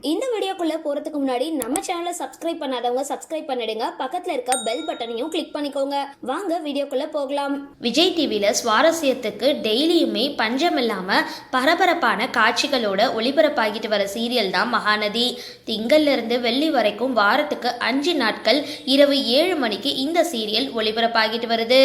இந்த வீடியோக்குள்ளே போறதுக்கு முன்னாடி நம்ம சேனலை சப்ஸ்கிரைப் பண்ணாதவங்க சப்ஸ்கிரைப் பண்ணிடுங்க. பக்கத்தில் இருக்க பெல் பட்டனையும் கிளிக் பண்ணிக்கோங்க. வாங்க வீடியோக்குள்ளே போகலாம். விஜய் டிவியில் சுவாரஸ்யத்துக்கு டெய்லியுமே பஞ்சம் இல்லாமல் பரபரப்பான காட்சிகளோட ஒளிபரப்பாகிட்டு வர சீரியல் தான் மகாநதி. திங்கள்லேருந்து வெள்ளி வரைக்கும் வாரத்துக்கு அஞ்சு நாட்கள் இரவு ஏழு மணிக்கு இந்த சீரியல் ஒளிபரப்பாகிட்டு வருது.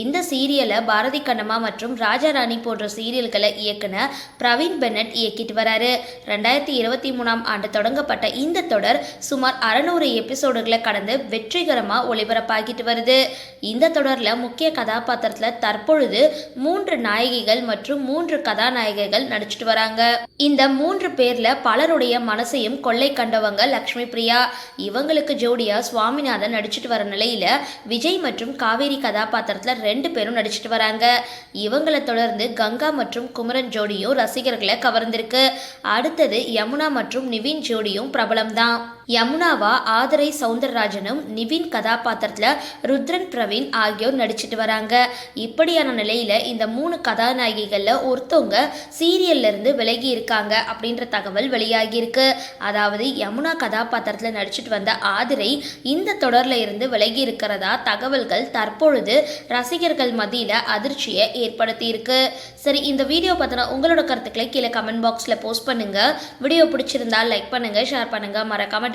இந்த சீரியலை பாரதி கண்ணம்மா மற்றும் ராஜாராணி போன்ற சீரியல்களை இயக்குன பிரவீன் பென்னட் இயக்கிட்டு வராரு. ரெண்டாயிரத்தி இருபத்தி மூணாம் ஆண்டு தொடங்கப்பட்ட இந்த தொடர் சுமார் அறநூறு எபிசோடுகளை கடந்து வெற்றிகரமாக ஒளிபரப்பாகிட்டு வருது. இந்த தொடரில் முக்கிய கதாபாத்திரத்தில் தற்பொழுது மூன்று நாயகிகள் மற்றும் மூன்று கதாநாயகிகள் நடிச்சிட்டு வராங்க. இந்த மூன்று பேர்ல பலருடைய மனசையும் கொள்ளை கண்டவங்க லக்ஷ்மி பிரியா. இவங்களுக்கு ஜோடியா சுவாமிநாதன் நடிச்சிட்டு வர நிலையில விஜய் மற்றும் காவேரி கதாபாத்திரத்தில் ரெண்டு பேரும் நடிச்சிட்டு வராங்க. இவங்களை தொடர்ந்து கங்கா மற்றும் குமரன் ஜோடியும் ரசிகர்களை கவர்ந்திருக்கு. அடுத்தது யமுனா மற்றும் நிவின் ஜோடியும் பிரபலம்தான். யமுனாவா ஆதரை சவுந்தரராஜனும் நிவின் கதாபாத்திரத்தில் ருத்ரன் பிரவீன் ஆகியோர் நடிச்சிட்டு வராங்க. இப்படியான நிலையில் இந்த மூணு கதாநாயகிகளில் ஒருத்தவங்க சீரியல்லேருந்து விலகி இருக்காங்க அப்படின்ற தகவல் வெளியாகியிருக்கு அதாவது யமுனா கதாபாத்திரத்தில் நடிச்சிட்டு வந்த ஆதிரை இந்த தொடரில் இருந்து விலகி இருக்கிறதா தகவல்கள் தற்பொழுது ரசிகர்கள் மத்தியில் அதிர்ச்சியை ஏற்படுத்தியிருக்கு சரி இந்த வீடியோ பார்த்தனா உங்களோட கருத்துக்களை கீழே கமெண்ட் பாக்ஸில் போஸ்ட் பண்ணுங்கள் வீடியோ பிடிச்சிருந்தா லைக் பண்ணுங்கள் ஷேர் பண்ணுங்கள் மறக்காமல்